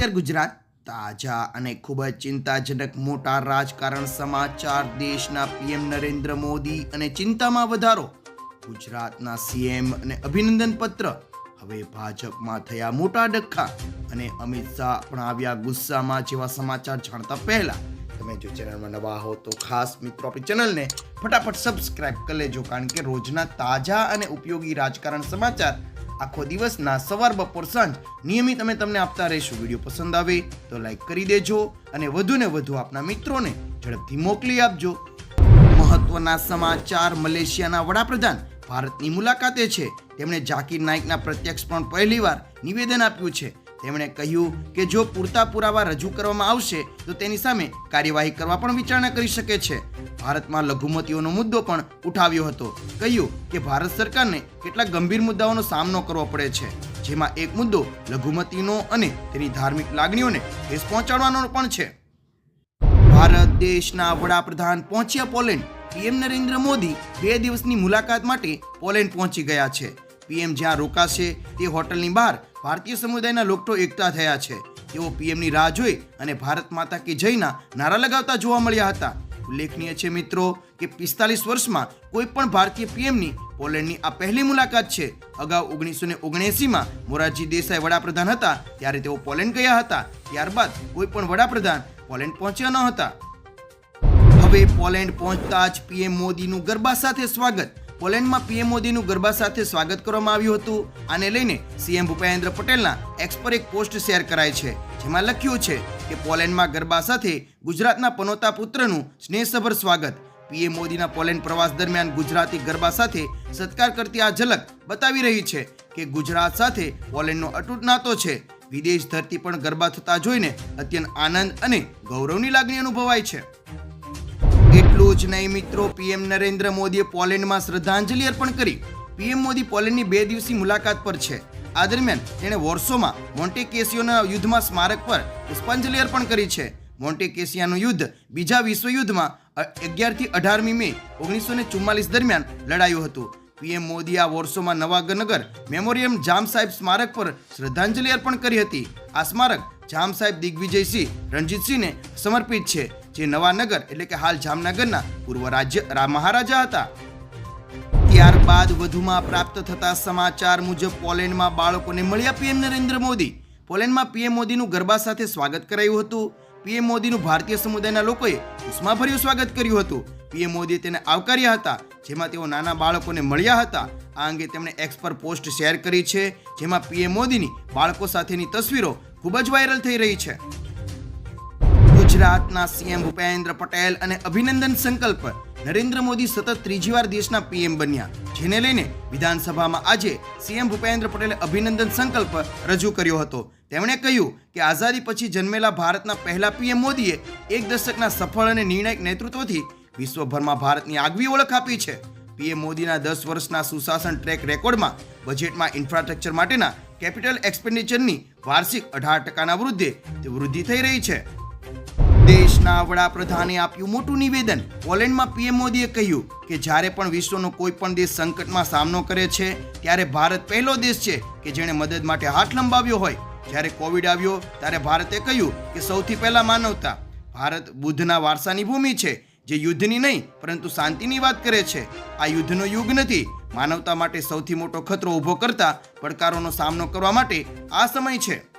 નમસ્કાર ગુજરાત, તાજા અને ખૂબ જ ચિંતાજનક મોટા રાજકારણ સમાચાર દેશના પીએમ નરેન્દ્ર મોદી અને ચિંતામાં વધારો. ગુજરાતના સીએમ અને અભિનંદન પત્ર, હવે ભાજપમાં થયા મોટા ડખ્ખા અને અમિત શાહ પણ આવ્યા ગુસ્સામાં જેવા સમાચાર જાણતા પહેલા. તમે જો ચેનલમાં નવા હો તો ખાસ મિત્રો આપણી ચેનલને ફટાફટ સબસ્ક્રાઇબ કરી લેજો, કારણ કે રોજના તાજા અને ઉપયોગી રાજકારણ સમાચાર આખો દિવસના સવાર બપોર સાંજ નિયમિત અમે તમને આપતા રહીશું. વીડિયો પસંદ આવે તો લાઈક કરી દેજો અને વધુને વધુ આપના મિત્રોને ઝડપથી મોકલી આપજો. મહત્વના સમાચાર મલેશિયાના વડાપ્રધાન ભારતની મુલાકાતે છે. તેમણે ઝાકીર નાઇકના પ્રત્યક્ષ પણ પહેલીવાર નિવેદન આપ્યું છે. તેમણે કહ્યું કે જો પૂરતા પુરાવા રજૂ કરવામાં આવશે, તો તેની સામે કાર્યવાહી કરવા પણ વિચારણા કરી શકે છે. ભારતમાં લઘુમતીઓનો મુદ્દો પણ ઉઠાવ્યો હતો. કહ્યું કે ભારત સરકારને કેટલાક ગંભીર મુદ્દાઓનો સામનો કરવો પડે છે, જેમાં એક મુદ્દો લઘુમતીનો અને તેની ધાર્મિક લાગણીઓને ઠેસ પહોંચાડવાનો પણ છે. ભારત દેશના વડાપ્રધાન પહોંચ્યા પોલેન્ડ. પીએમ નરેન્દ્ર મોદી બે દિવસની મુલાકાત માટે પોલેન્ડ પહોંચી ગયા છે. પીએમ જ્યાં રોકાશે તે હોટલની બહાર ભારતીય સમુદાયના લોકો એકઠા થયા છે. તેઓ પીએમની રાહ જોઈ અને ભારત માતા કે જયના નારા લગાવતા જોવા મળ્યા હતા. ઉલ્લેખનીય છે મિત્રો કે પિસ્તાલીસ વર્ષમાં કોઈ પણ ભારતીય પીએમની પોલેન્ડની આ પહેલી મુલાકાત છે. અગાઉ ઓગણીસો ને ઓગણએંસીમાં મોરારજી દેસાઈ વડાપ્રધાન હતા, ત્યારે તેઓ પોલેન્ડ ગયા હતા. ત્યારબાદ કોઈ પણ વડાપ્રધાન પોલેન્ડ પહોંચ્યા ન હતા. હવે પોલેન્ડ પહોંચતા જ પીએમ મોદીનું ગરબા સાથે સ્વાગત. પોલેન્ડમાં પીએમ મોદીનું ગરબા સાથે સ્વાગત કરવામાં આવ્યું હતું. આને લઈને સીએમ ભૂપેન્દ્ર પટેલના એક્સ પર એક પોસ્ટ શેર કરાય છે, જેમાં લખ્યું છે કે પોલેન્ડમાં ગરબા સાથે ગુજરાતના પનોતા પુત્રનું સ્નેહસભર સ્વાગત. પીએમ મોદીના પોલેન્ડ પ્રવાસ દરમિયાન ગુજરાતી ગરબા સાથે સત્કાર કરતી આ ઝલક બતાવી રહી છે કે ગુજરાત સાથે પોલેન્ડનો અતૂટ નાતો છે. વિદેશ ધરતી પણ ગરબા થતા જોઈને અત્યંત આનંદ અને ગૌરવની લાગણી અનુભવાય છે. એટલું જ નહીં મિત્રો, પીએમ નરેન્દ્ર મોદીએ પોલેન્ડમાં શ્રદ્ધાંજલિ અર્પણ કરી. પીએમ મોદી પોલેન્ડની બે દિવસની મુલાકાત પર છે. આ દરમિયાન તેણે વોર્સોમાં મોન્ટેકેસિયોના યુદ્ધમાં સ્મારક પર પુષ્પાંજલિ અર્પણ કરી છે. મોન્ટેકેસિયાનું યુદ્ધ બીજા વિશ્વયુદ્ધમાં અગિયારથી અઢારમી મે ઓગણીસો ને ચુમ્માલીસ દરમિયાન લડાયું હતું. પીએમ મોદી આ વોર્સોમાં નવાગનગર મેમોરિયમ જામ સાહેબ સ્મારક પર શ્રદ્ધાંજલિ અર્પણ કરી હતી. આ સ્મારક જામ સાહેબ દિગ્વિજયસિંહ, રણજીતસિંહને સમર્પિત છે. જે નવાનગર એટલે કે હાલ જામનગરના પૂર્વ રાજ્ય મહારાજા હતા. ત્યારબાદ વધુમાં પ્રાપ્ત થતા સમાચાર મુજબ પોલેન્ડમાં બાળકોને મળ્યા પીએમ નરેન્દ્ર મોદી. પોલેન્ડમાં પીએમ મોદીનું ગરબા સાથે સ્વાગત કરાયું હતું. પીએમ મોદીનું ભારતીય સમુદાયના લોકોએ ઉષ્માભર્યું સ્વાગત કર્યું હતું. પીએમ મોદીએ તેને આવકાર્યા હતા, જેમાં તેઓ નાના બાળકોને મળ્યા હતા. આ અંગે તેમણે એક્સ પર પોસ્ટ શેર કરી છે, જેમાં પીએમ મોદીની બાળકો સાથેની તસવીરો ખૂબ જ વાયરલ થઈ રહી છે. ગુજરાતના સીએમ ભૂપેન્દ્ર પટેલ અને અભિનંદન સંકલ્પ નરેન્દ્ર મોદી સતત ત્રીજી વાર દેશના પીએમ બન્યા, જેને લઈને વિધાનસભામાં આજે સીએમ ભૂપેન્દ્ર પટેલે અભિનંદન સંકલ્પ રજૂ કર્યો હતો. તેમણે કહ્યું કે આઝાદી પછી જન્મેલા ભારતના પહેલા પીએમ મોદીએ એક દશકના સફળ અને નિર્ણાયક નેતૃત્વથી વિશ્વભરમાં ભારતની આગવી ઓળખ આપી છે. પીએમ મોદીના દસ વર્ષના સુશાસન ટ્રેક રેકોર્ડમાં બજેટમાં ઇન્ફ્રાસ્ટ્રક્ચર માટેના કેપિટલ એક્સપેન્ડિચરની વાર્ષિક અઢાર ટકાના વૃદ્ધે વૃદ્ધિ થઈ રહી છે. દેશના વડાપ્રધાને આપ્યું મોટું નિવેદન. પોલેન્ડમાં પીએમ મોદીએ કહ્યું કે જ્યારે પણ વિશ્વનો કોઈ પણ દેશ સંકટમાં સામનો કરે છે, ત્યારે ભારત પહેલો દેશ છે કે જેણે મદદ માટે હાથ લંબાવ્યો હોય. જ્યારે કોવિડ આવ્યો, ત્યારે ભારતે કહ્યું કે સૌથી પહેલા માનવતા. ભારત બુદ્ધના વારસાની ભૂમિ છે, જે યુદ્ધની નહીં, પરંતુ શાંતિની વાત કરે છે. આ યુદ્ધનો યુગ નથી. માનવતા માટે સૌથી મોટો ખતરો ઊભો કરતા પડકારોનો સામનો કરવા માટે આ સમય છે.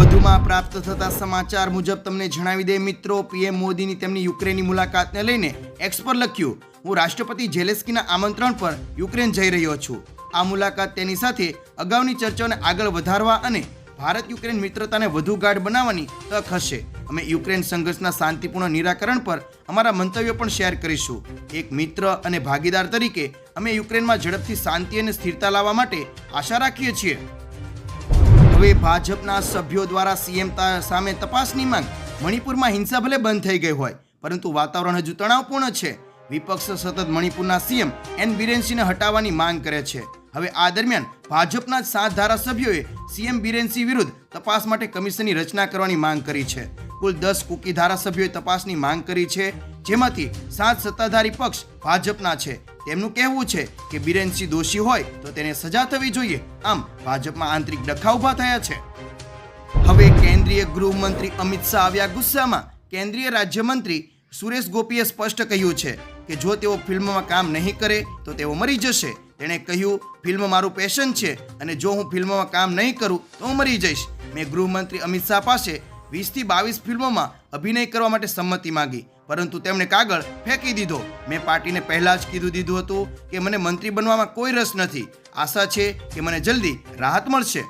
વધુમાં પ્રાપ્ત થતા સમાચાર મુજબ તમને જણાવી દે મિત્રો, પીએમ મોદીની તેમની યુક્રેનની મુલાકાતને લઈને એક્સ પર લખ્યું, હું રાષ્ટ્રપતિ ઝેલેસ્કીના આમંત્રણ પર યુક્રેન જઈ રહ્યો છું. આ મુલાકાત તેની સાથે અગાઉની ચર્ચાઓને આગળ વધારવા અને ભારત યુક્રેન મિત્રતાને વધુ ગાઢ બનાવવાની તક હશે. અમે યુક્રેન સંઘર્ષના શાંતિપૂર્ણ નિરાકરણ પર અમારા મંતવ્યો પણ શેર કરીશું. એક મિત્ર અને ભાગીદાર તરીકે અમે યુક્રેનમાં ઝડપથી શાંતિ અને સ્થિરતા લાવવા માટે આશા રાખીએ છીએ. હવે ભાજપના સભ્યો દ્વારા સીએમ સામે તપાસની માંગ. મણિપુરમાં હિંસા ભલે બંધ થઈ ગઈ હોય, પરંતુ વાતાવરણ હજુ તણાવપૂર્ણ છે. વિપક્ષ સતત મણિપુરના સીએમ એન બિરેનસિંહને હટાવવાની માંગ કરે છે. હવે આ દરમિયાન ભાજપના સાત ધારાસભ્યોએ સીએમ બિરેનસિંહ વિરુદ્ધ તપાસ માટે કમિશનની રચના કરવાની માંગ કરી છે. કુલ દસ કુકી ધારાસભ્યોએ તપાસની માંગ કરી છે. જેમાંથી સાત સત્તાધારી પક્ષ ભાજપના છે. તેમનું કહેવું છે કે બિરેનસિંહ દોષી હોય તો તેને સજા થવી જોઈએ. આમ ભાજપમાં આંતરિક ડખા ઊભા થયા છે. હવે કેન્દ્રીય ગૃહમંત્રી અમિત શાહ આવ્યા ગુસ્સામાં કેન્દ્રીય રાજ્યમંત્રી સુરેશ ગોપીએ સ્પષ્ટ કહ્યું છે કે જો તેઓ ફિલ્મમાં કામ નહીં કરે તો તેઓ મરી જશે. તેણે કહ્યું, ફિલ્મ મારું પેશન છે અને જો હું ફિલ્મમાં કામ નહીં કરું તો હું મરી જઈશ. મેં ગૃહમંત્રી અમિત શાહ પાસે વીસથી બાવીસ ફિલ્મોમાં અભિનય કરવા માટે સંમતિ માંગી, પરંતુ તેમણે કાગળ ફેંકી દીધો. મેં પાર્ટીને પહેલાં જ કીધું દીધું હતું કે મને મંત્રી બનવામાં કોઈ રસ નથી. આશા છે કે મને જલ્દી રાહત મળશે.